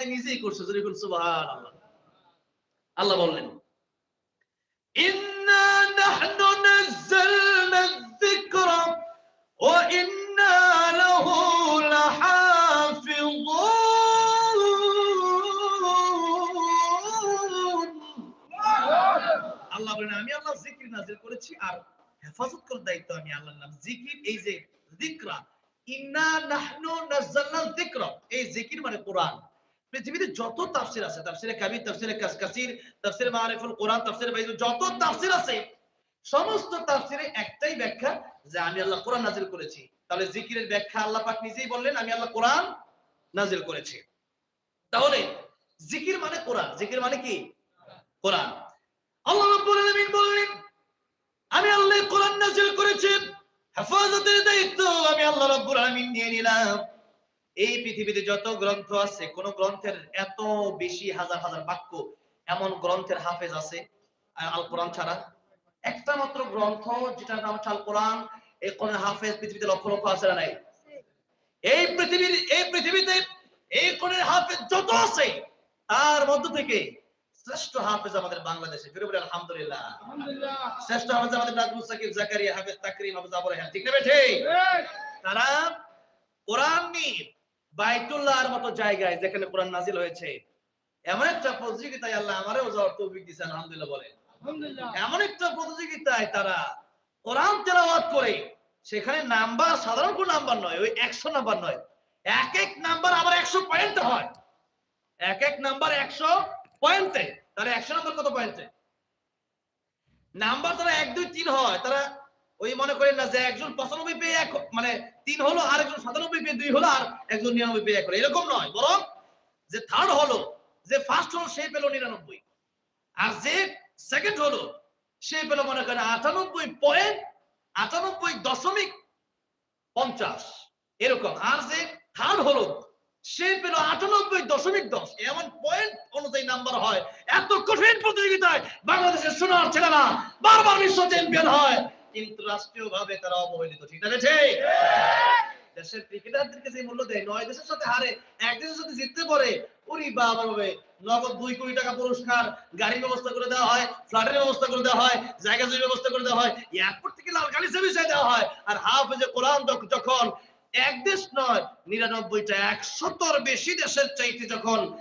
আয়াতে নিজেই করছে যদি কোন সুবহানাল্লাহ। আল্লাহ বললেন, ইন্না নাহনু নাযালনা যিকরা ওয়া ইন্না লাহু লাহাফিযুন আল্লাহ বলেন, আমি আল্লাহ জিকির নাজিল করেছি আর হেফাজত করার দায়িত্ব আমি আল্লাহর নাম জিকির এই যে যিকরা, ইন্না নাহনু নাযালনা যিকরা। এই জিকির মানে কোরআন। পৃথিবীতে যত তাফসির আছে, তাফসিরে কাবির, তাফসিরে কাসকাসির তাফসিরে মারিফুল কোরআন, তাফসিরে বাইজুল যত তাফসির আছে, সমস্ত তাফসিরে একটাই ব্যাখ্যা যে আমি আল্লাহ কোরআন নাজিল করেছি। তাহলে জিকিরের ব্যাখ্যা আল্লাহ পাক নিজেই বললেন, আমি আল্লাহ কোরআন নাজিল করেছি। তাহলে জিকির মানে কোরআন, জিকির মানে কি? কোরআন। আল্লাহ রাব্বুল আলামিন বললেন, আমি আল্লাহ কোরআন নাজিল করেছি, হেফাজতের দায়িত্ব আমি আল্লাহ রাব্বুল আলামিন নিয়ে নিলাম। এই পৃথিবীতে যত গ্রন্থ আছে কোন গ্রন্থের এত বেশি হাজার হাজার বাক্য এমন গ্রন্থের হাফেজ আছে আল কোরআন ছাড়া? একটা মাত্র গ্রন্থ যেটার নাম হচ্ছে আল কোরআন এই কোরআন হাফেজ পৃথিবীতে লক্ষ লক্ষ আছে না নাই? এই পৃথিবীর এই পৃথিবীতে এই কোরআনের হাফেজ যত আছে তার মধ্য থেকে শ্রেষ্ঠ হাফেজ আমাদের বাংলাদেশে। ফিরে বলে আলহামদুলিল্লাহ। শ্রেষ্ঠ হাফেজ আমাদের নাজমুল সাকিব জাকারিয়া হাফেজ তাকরিম হাফেজ আবু রায়হান ঠিক না বেঠে? তারা কোরআন নিয়ে বাইতুল্লাহর মতো জায়গায় যেখানে কোরআন নাজিল হয়েছে এমন একটা প্রতিযোগিতায় আল্লাহ আমারও যাওয়ার তৌফিক দিয়েছেন আলহামদুলিল্লাহ বলেন। এমন একটা প্রতিযোগিতায় তারা কোরআন তেলাওয়াত করে সেখানে নাম্বার সাধারণ কোন নাম্বার নয় ওই একশো নাম্বার নয়। এক এক নাম্বার আবার একশো পয়েন্ট হয়। এক এক নাম্বার একশো পয়েন্টে তাহলে একশো নাম্বার কত পয়েন্টে? নাম্বার তারা এক দুই তিন হয় তারা ওই মনে করেন না যে একজন পঁচানব্বই পেয়ে এক মানে তিন হলো, আর একজন সাতানব্বই পেয়ে দুই হলো, আর একজন নিরানব্বই পেয়ে এক হলো। এরকম নয়, বরং যে থার্ড হলো, যে ফার্স্ট হলো, সে পেল নিরানব্বই। আর যে সেকেন্ড হলো, সে পেল মনে করেন আটানব্বই পয়েন্ট আটানব্বই দশমিক পঞ্চাশ। এরকম। আর যে থার্ড হলো, সে পেল আটানব্বই দশমিক দশ। এমন পয়েন্ট অনুযায়ী নাম্বার হয়। এত কঠিন প্রতিযোগিতায় বাংলাদেশের সোনার ছেলেরা বারবার বিশ্ব চ্যাম্পিয়ন হয়। কিন্তু রাষ্ট্রীয় ভাবে তারা অবহেলিত, ঠিক আছে ঠিক? দেশের ক্রিকেটারদেরকে যে মূল্য দেয়, নয় দেশের সাথে হারে, এক দেশের সাথে জিততে পারে ওরি বাবা নগদ দুই কোটি টাকা পুরস্কার, গাড়ির ব্যবস্থা করে দেওয়া হয়, ফ্ল্যাটের ব্যবস্থা করে দেওয়া হয়, জায়গা জমির ব্যবস্থা করে দেওয়া হয়, এয়ারপোর্ট থেকে লাল গাড়ি সার্ভিস দেওয়া হয়, আর হাফেজে কোরআন যখ- যখন, এক দেশ নয়, নিরানব্বইটা, একশতর বেশি দেশের চাইতে যখন,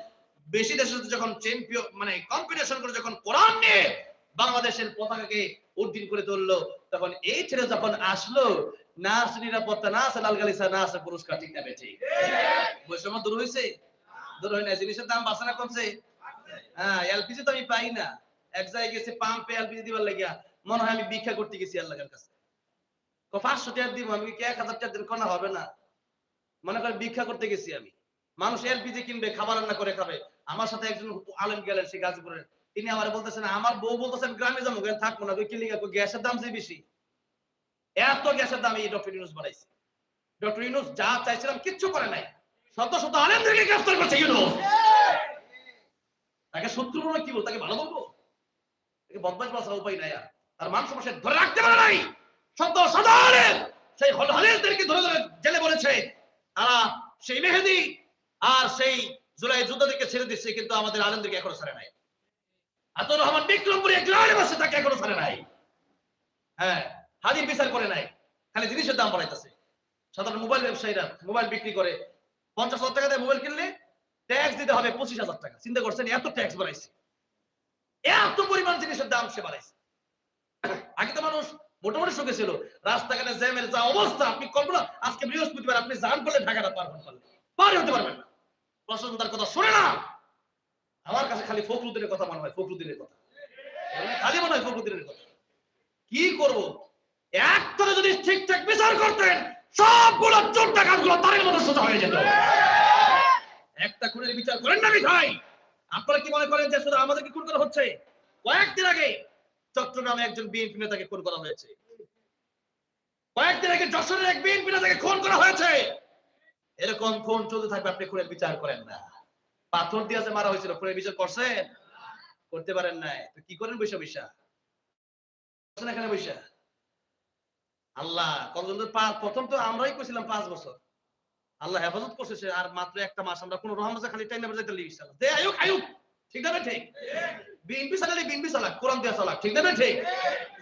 বেশি দেশের যখন চ্যাম্পিয়ন মানে কম্পিটিশন করে যখন কোরআন নিয়ে বাংলাদেশের পতাকাকে উড্ডীন করে তুললো। তখন এই ছেলে যখন আসলো, না আছে নিরাপত্তা, না আছে লাল গালিসা না আছে পুরস্কার, ঠিক না ঠিক বৈষম্য দূর হয়েছে দূর হয় না জিনিসের দাম বাড়ছে না কমছে? হ্যাঁ এলপিজি তো আমি পাই না। এক জায়গায় পাম্পে এলপিজি দিবার লাগিয়া মনে হয় আমি ভিক্ষা করতে গেছি আল্লাহর কাছে। পাঁচশো টাকা দিব, আমি এক হাজার টাকা দিন কোনা হবে না? মনে করেন ভিক্ষা করতে গেছি আমি। মানুষ এলপিজি কিনবে, খাবার রান্না করে খাবে। আমার সাথে একজন আলেম গেলেন, সে গাজীপুরের তিনি আমার বলতেছেন, আমার বউ বলতেছেন গ্রামে যাব গ্রামে থাকব না? কি লিগা গ্যাসের দাম যে বেশি? এত গ্যাসের দাম এই ডক্টর ইউনুস বাড়াইছে ডক্টর ইউনুস যা চাইছিলাম কিচ্ছু করে নাই। শত শত আলেমদেরকে গ্রেফতার করছে ইউনুস। তাকে শত্রু বলে কি বলব? তাকে ভালো বলব? তাকে বদমাশ বলার উপায় নাই আর। তার মান সমস্যা ধরে রাখতে পারে নাই। শত শত আলেম সেই হল হালেলদেরকে ধরে ধরে জেলে বলেছে। তারা সেই মেহেদি আর সেই জুলাই যুদ্ধদেরকে ছেড়ে দিচ্ছে, কিন্তু আমাদের আলেমদেরকে এখনও ছাড়ে নাই। আতর রহমান বিক্রমপুরে আলেম আছে তাকে এখনও ছাড়ে নাই। হ্যাঁ হাজির বিচার করে নাই। খালি জিনিসের দাম বাড়াইতেছে। সাধারণ মোবাইল ব্যবসায়ীরা মোবাইল বিক্রি করে। পঞ্চাশ হাজার টাকা দিয়ে মোবাইল কিনলে ট্যাক্স দিতে হবে পঁচিশ হাজার টাকা। চিন্তা করছেন, এত ট্যাক্স বাড়াইছে। এত পরিমাণ জিনিসের দাম সে বাড়াইছে। আগে তো মানুষ মোটামুটি সুখে ছিল। রাস্তাঘাটে জ্যামের যা অবস্থা, আপনি কল্পনা আজকে বৃহস্পতিবার আপনি যান করলে ঢাকাটা পার হতে পারবেন না। প্রশাসন তার কথা শোনে না। আমার কাছে খালি ফখরুদ্দিনের কথা মনে হয়, ফখরুদ্দিনের কথা। খালি মনে হয় ফখরুদ্দিনের কথা। কি করব? একটারে যদি ঠিকঠাক বিচার করতেন, সবগুলো চোর ডাকাতগুলো তারের মতো সোজা হয়ে যেত। একটা খুনের বিচার করেন না ভাই আপনারা কি মনে করেন যে শুধু আমাদেরকে খুন করা হচ্ছে? কয়েকদিন আগে চট্টগ্রামে একজন বিএনপি নেতাকে খুন করা হয়েছে। কয়েকদিন আগে যশোরের এক বিএনপি নেতাকে খুন করা হয়েছে। এরকম খুন চলতে থাকবে, আপনি খুনের বিচার করেন না। পাথর দিয়ে যে মারা হয়েছিল খুনের বিচার করছেন করতে পারেন নাই। তো কি করেন বৈশা বৈশা? এখানে বৈশা? আল্লাহ কতজন প্রথম তো আমরাই করেছিলাম পাঁচ বছর। আল্লাহ হেফাজত করছে সে, আর মাত্র একটা মাস আমরা কোন রহমান খালি টাইম নেবে যাইতে লিখছি দে আয়ুক আয়ুক! ঠিক না ঠিক। কোরআন ঠিক না ঠিক।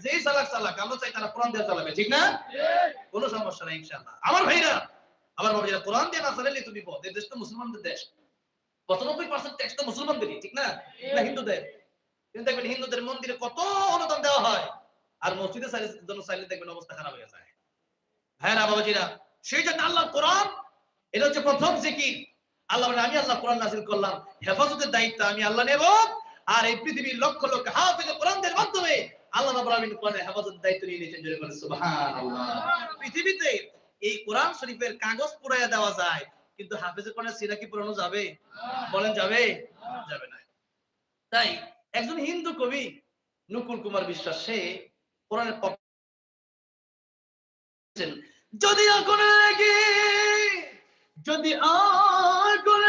যেই আমরা চাই তারা কোরআন চালাবে, ঠিক না? কোনো সমস্যা নাই, ইনশাআল্লাহ। আমার ভাইরা, আমার বাবা কোরআন দিয়ে না চালালে তুমি দেশ তো মুসলমানদের দেশ। পঁচানব্বই পার্সেন্ট ট্যাক্স তো মুসলমানদেরই ঠিক না? না হিন্দুদের। কিন্তু দেখবেন হিন্দুদের মন্দিরে কত অনুদান দেওয়া হয়। আর মসজিদে জন্য চাইলে দেখবেন অবস্থা খারাপ হয়ে যায়। হ্যাঁ বাবাজিরা সেই জন্য আল্লাহ কোরআন এটা হচ্ছে প্রথম জিকির। আল্লাহ আমি আল্লাহ কোরআন নাজিল করলাম। হেফাজতের দায়িত্ব আমি আল্লাহ নেব। আর এই পৃথিবীর লক্ষ লক্ষ হাফেজ কোরআনদের মাধ্যমে আল্লাহ রাব্বুল আলামিন কোরআনের হেফাজতের দায়িত্ব নিয়ে নিয়েছেন জোরে করে সুবহানাল্লাহ। পৃথিবীতে এই কোরআন শরীফের কাগজ পুরাইয়া দেওয়া যায়। কিন্তু হাফেজের কোন সিরা কি পুরানো যাবে? বলেন, যাবে? যাবে না। তাই একজন হিন্দু কবি, নকুল কুমার বিশ্বাস, সে কোরআনের পক্ষে যদি আগুন লাগে, যদি আগুনে